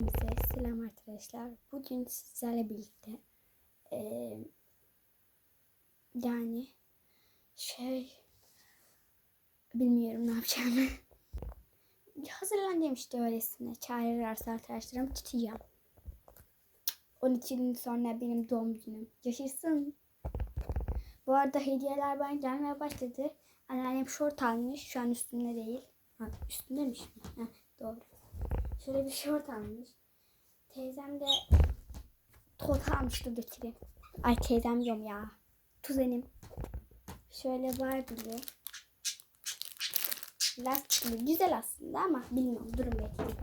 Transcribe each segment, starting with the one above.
Hepinize selam arkadaşlar. Bugün sizlerle birlikte eee, yani şey bilmiyorum ne yapacağımı. Hazırlanacağım işte öylesine. Çağırırlarsa arkadaşlarım tutacağım. 12 gün sonra benim doğum günüm. Yaşasın. Bu arada hediyeler bana gelmeye başladı. Anneannem şort almış. Şu an üstünde değil. Ha, üstündemiş mi? Heh, doğru. Şöyle bir şort almış. Teyzem de tot almıştı götüreyim. Ay teyzem diyorum ya. Kuzenim. Şöyle Barbie'li. Lastikli. Güzel aslında ama bilmiyorum. Durun bekleyin.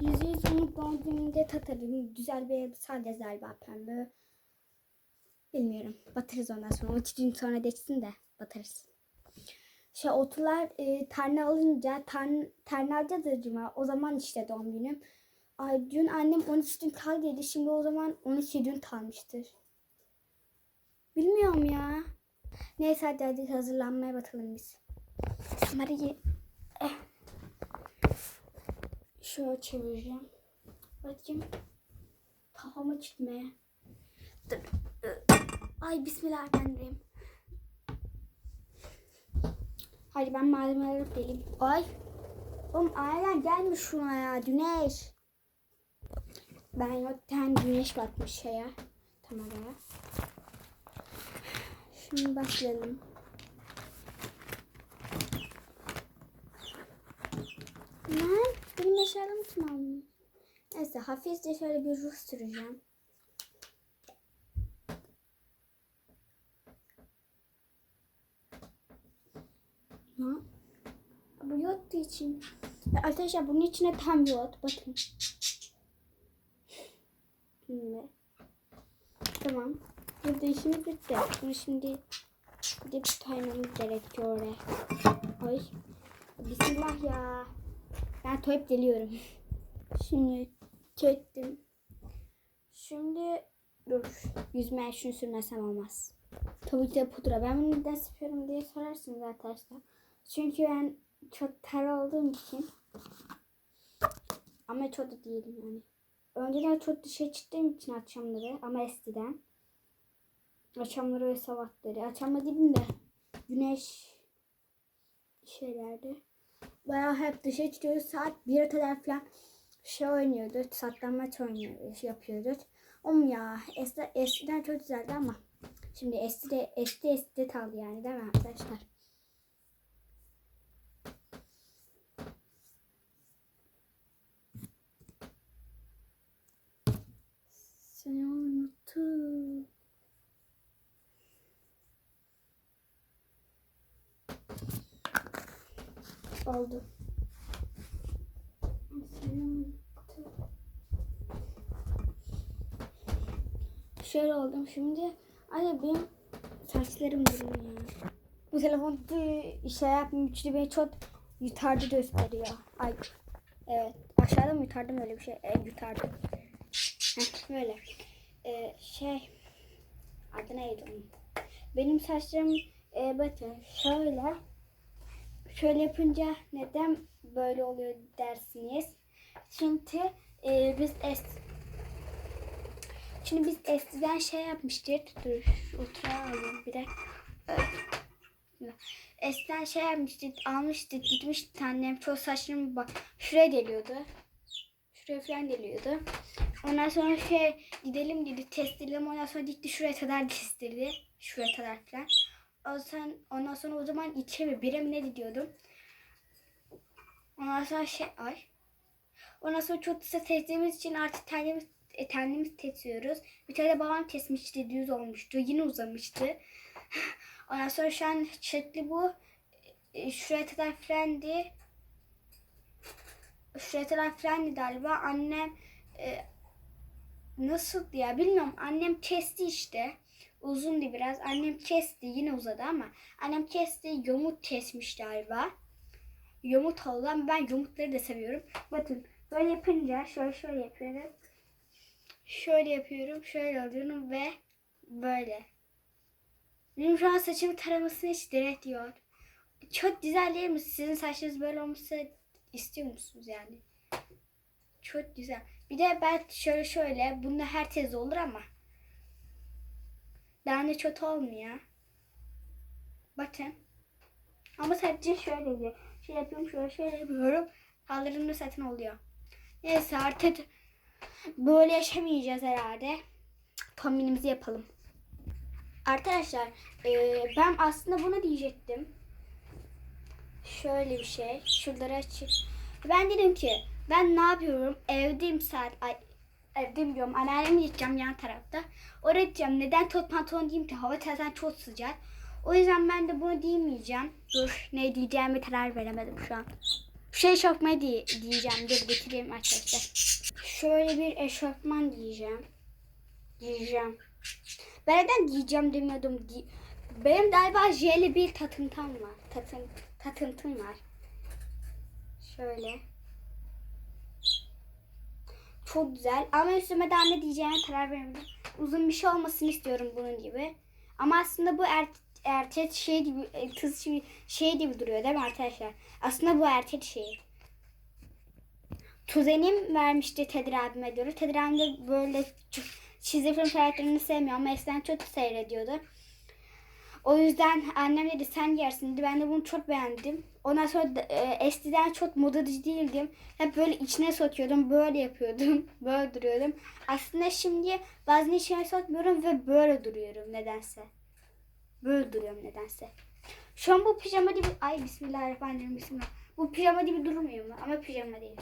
Yüzde yüz onu doğum gününde tatarım. Güzel bir elbise alacağız galiba pembe. Bilmiyorum. Batarız ondan sonra. O iki gün sonra geçsin de batarız. Şey otular e, tane alınca tane, tane alacağız ya cuma. O zaman işte doğum günüm. Ay dün annem 13 gün kal dedi. Şimdi o zaman 12 gün kalmıştır. Bilmiyorum ya. Neyse hadi hadi hazırlanmaya bakalım biz. Kamerayı eh. şöyle çevireceğim. Bakayım. Kafama çıkmaya. Dur. Ay bismillahirrahmanirrahim. Hadi ben malzemeleri alayım. Ay. Oğlum aynen gelmiş şuna ya güneş. Ben yokken güneş batmış şeye. Kameraya. Şimdi başlayalım. Lan benim eşyalarımı kim almış? Neyse hafifçe şöyle bir ruh süreceğim. Ha? Bu yoğurt için. Arkadaşlar bunun içine tam yoğurt. Bakın. Şimdi. Tamam. Burada işimiz bitti. Bunu şimdi gidip kaynamamız gerekiyor. Ay. Bismillah ya. Ben toyup geliyorum. Şimdi çektim. Şimdi dur. Yüzmeye şunu sürmesem olmaz. Tabii ki de pudra. Ben bunu neden sıkıyorum diye sorarsınız arkadaşlar. Çünkü ben çok ter olduğum için ama çok da değilim yani. Önceden çok dışarı çıktığım için akşamları ama eskiden akşamları ve sabahları. Akşamları değilim de güneş şeylerde. Bayağı hep dışarı çıkıyoruz. Saat 1'e kadar falan şey oynuyorduk. Saklanmaç oynuyoruz, yapıyorduk. Oğlum ya eski, eskiden çok güzeldi ama şimdi eski de eski eski de kaldı yani değil mi arkadaşlar? Seni unuttum. Oldu. Seni unuttum. Şöyle oldum şimdi. Ay benim saçlarım duruyor. Bu telefon şey yapmıyor. Üçlü beni çok yutardı gösteriyor. Ay. Evet. Aşağıda mı yutardım öyle bir şey? E, yutardım. Heh, böyle. Ee, şey adı neydi onun? Benim saçlarım e, bakın şöyle şöyle yapınca neden böyle oluyor dersiniz. Çünkü e, biz es Şimdi biz eskiden şey yapmıştık. Dur oturalım bir dakika. Eskiden şey yapmıştık, almıştık, gitmiştik annem çoğu saçlarım bak şuraya geliyordu. Şuraya falan geliyordu. Ondan sonra şey gidelim dedi testleyelim. Ondan sonra gitti şuraya kadar testledi. Şuraya kadar falan. O sen, ondan sonra o zaman içe mi bire mi ne gidiyordum. Ondan sonra şey ay. Ondan sonra çok kısa testiğimiz için artık kendimiz, e, kendimiz tesiyoruz. Bir tane babam kesmişti düz olmuştu. Yine uzamıştı. Ondan sonra şu an şekli bu. E, Şuraya kadar frendi. Şuraya kadar frendi galiba. Annem e, nasıl ya bilmiyorum. Annem kesti işte. Uzundu biraz. Annem kesti. Yine uzadı ama. Annem kesti. Yomut kesmiş galiba. Yomut ama ben yomutları da seviyorum. Bakın böyle yapınca şöyle şöyle yapıyorum. Şöyle yapıyorum. Şöyle alıyorum ve böyle. Benim şu an saçımı taramasını hiç gerek yok. çok güzel değil mi? Sizin saçınız böyle olması istiyor musunuz yani? Çok güzel. Bir de ben şöyle şöyle bunda herkes olur ama daha da çok olmuyor. Bakın. Ama sadece şöyle bir şey yapıyorum şöyle şöyle yapıyorum. Kaldırımda zaten oluyor. Neyse artık böyle yaşamayacağız herhalde. Kombinimizi yapalım. Arkadaşlar eee, ben aslında bunu diyecektim. Şöyle bir şey. Şuraları açıp. Ben dedim ki ben ne yapıyorum? Evdeyim saat. Ay, evdeyim diyorum. Anneanneme gideceğim yan tarafta. Oraya gideceğim. Neden tot pantolon diyeyim ki? Hava zaten çok sıcak. O yüzden ben de bunu giymeyeceğim. Dur ne diyeceğimi karar veremedim şu an. Şu eşofmanı diye, diyeceğim. Dur getireyim arkadaşlar. Şöyle bir eşofman diyeceğim. Giyeceğim. Ben neden giyeceğim demiyordum. Gi- Benim galiba jeli bir tatıntam var. Tatın, tatıntım var. Şöyle. Çok güzel. Ama üstüme de anne diyeceğine karar vermedim. Uzun bir şey olmasını istiyorum bunun gibi. Ama aslında bu er, erkek şey gibi, e, kız şey, şey gibi duruyor değil mi arkadaşlar? Aslında bu erkek şeyi. Kuzenim vermişti Tedir abime diyor. Tedir abim de böyle çizgi film karakterini sevmiyor ama eskiden çok seyrediyordu. O yüzden annem dedi sen yersin dedi. Ben de bunu çok beğendim. Ondan sonra e, eskiden çok modacı değildim. Hep böyle içine sokuyordum. Böyle yapıyordum. Böyle duruyordum. Aslında şimdi bazen içine sokmuyorum ve böyle duruyorum nedense. Böyle duruyorum nedense. Şu an bu pijama gibi... Ay bismillahirrahmanirrahim. Bismillah. Bu pijama gibi durmuyor mu? Ama pijama değil.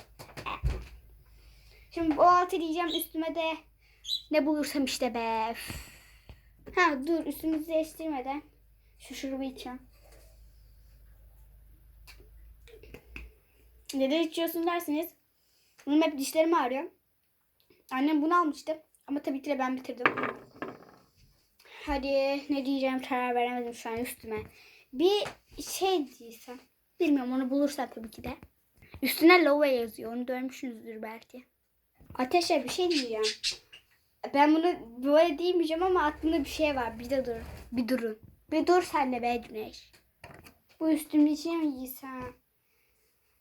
Şimdi o altı diyeceğim üstüme de ne bulursam işte be. Ha dur üstümüzü değiştirmeden şu şurubu içeceğim. Neden içiyorsun dersiniz. Benim hep dişlerim ağrıyor. Annem bunu almıştı. Ama tabii ki de ben bitirdim. Hadi ne diyeceğim karar veremedim şu an üstüme. Bir şey diysem. Bilmiyorum onu bulursam tabii ki de. Üstüne Lova yazıyor. Onu görmüşsünüzdür belki. Ateşe bir şey diyeceğim. Ben bunu böyle diyemeyeceğim ama aklımda bir şey var. Bir de dur. Bir durun. Bir dur sen de be. Bu üstümde şey mi giysem?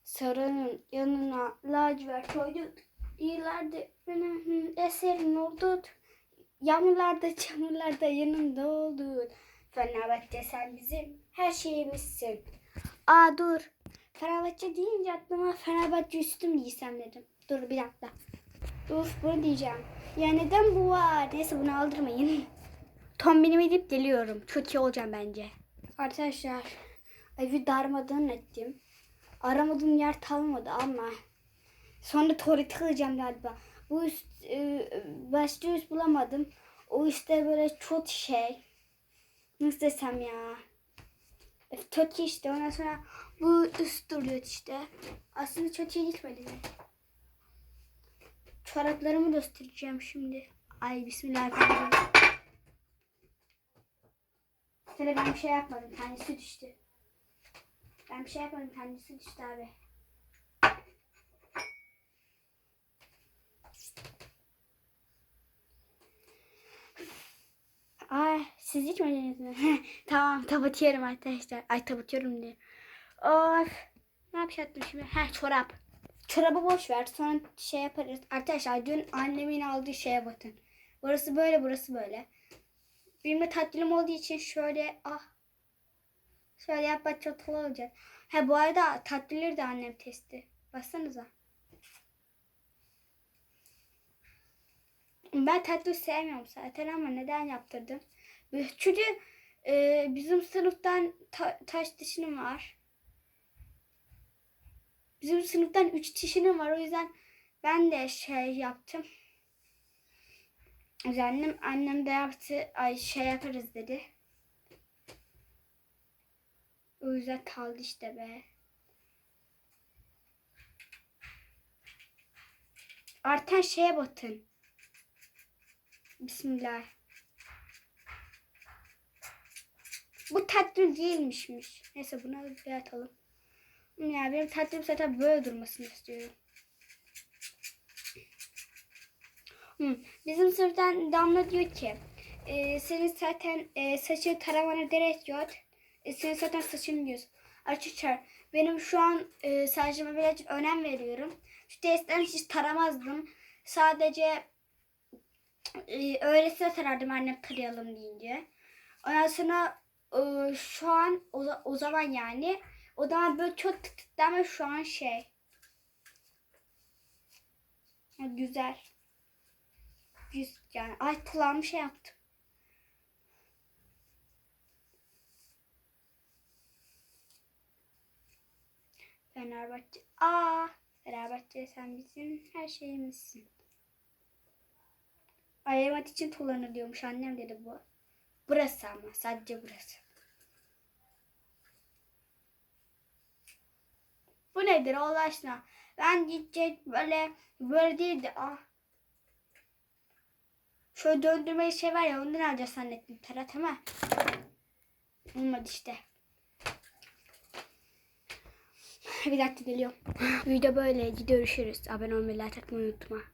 Sarının yanına lacivert koyduk. Yıllardır benim eserin oldu. Yağmurlarda, çamurlarda yanımda oldun. Fenerbahçe sen bizim her şeyimizsin. Aa dur. Fenerbahçe deyince aklıma Fenerbahçe üstüm giysem dedim. Dur bir dakika. Dur bunu diyeceğim. Ya neden bu var? Neyse bunu aldırmayın. Kombinimi edip geliyorum. Çok iyi olacağım bence. Arkadaşlar evi darmadağın ettim. Aramadığım yer kalmadı ama sonra tuvalet alacağım galiba. Bu üst, e, başka üst bulamadım. O işte böyle çok şey. Nasıl desem ya. Çok iyi işte. Ondan sonra bu üst duruyor işte. Aslında çok iyi gitmedi. Çoraplarımı göstereceğim şimdi. Ay bismillahirrahmanirrahim. Şöyle ben bir şey yapmadım. Tanesi düştü. Ben bir şey yapmadım. Tanesi düştü abi. Ay siz içmediniz mi? tamam kapatıyorum arkadaşlar. Ay kapatıyorum diye. Of. Ne yapacaktım şimdi? Heh çorap. Çorabı boş ver. Sonra şey yaparız. Arkadaşlar dün annemin aldığı şeye bakın. Burası böyle burası böyle. Benim de tatilim olduğu için şöyle ah. Şöyle yapmak çok kolay olacak. Ha bu arada tatlileri de annem testi. Baksanıza. Ben tatlı sevmiyorum zaten ama neden yaptırdım? Çünkü e, bizim sınıftan ta- taş dişinin var. Bizim sınıftan 3 kişinin var. O yüzden ben de şey yaptım. Yüzden Annem, de yaptı. Ay şey yaparız dedi. O yüzden kaldı işte be. Arten şeye batın. Bismillah. Bu tatlı değilmişmiş. Neyse bunu bir atalım. Ya benim tatlım zaten böyle durmasını istiyorum. Hı. Bizim sınıftan Damla diyor ki e, senin zaten e, saçı taramana gerek yok. E, senin zaten saçın diyorsun. Açıkçası benim şu an e, sadece birazcık önem veriyorum. Şu testleri hiç taramazdım. Sadece e, öylesine tarardım annem tarayalım deyince. Ondan sonra e, şu an o, o zaman yani o zaman böyle çok tık ama şu an şey güzel. Yüz yani ay kulağımı şey yaptım. Fenerbahçe. Aa, Fenerbahçe sen bizim her şeyimizsin. Ayamat için kullanır diyormuş annem dedi bu. Burası ama sadece burası. Bu nedir Allah aşkına? Ben gidecek böyle böyle değildi. Ah. Şöyle döndürmeyi şey var ya ondan alacağız zannettim Tarat ama. Olmadı işte. Bir dakika geliyorum. Video böyleydi. Görüşürüz. Abone olmayı, like atmayı unutma.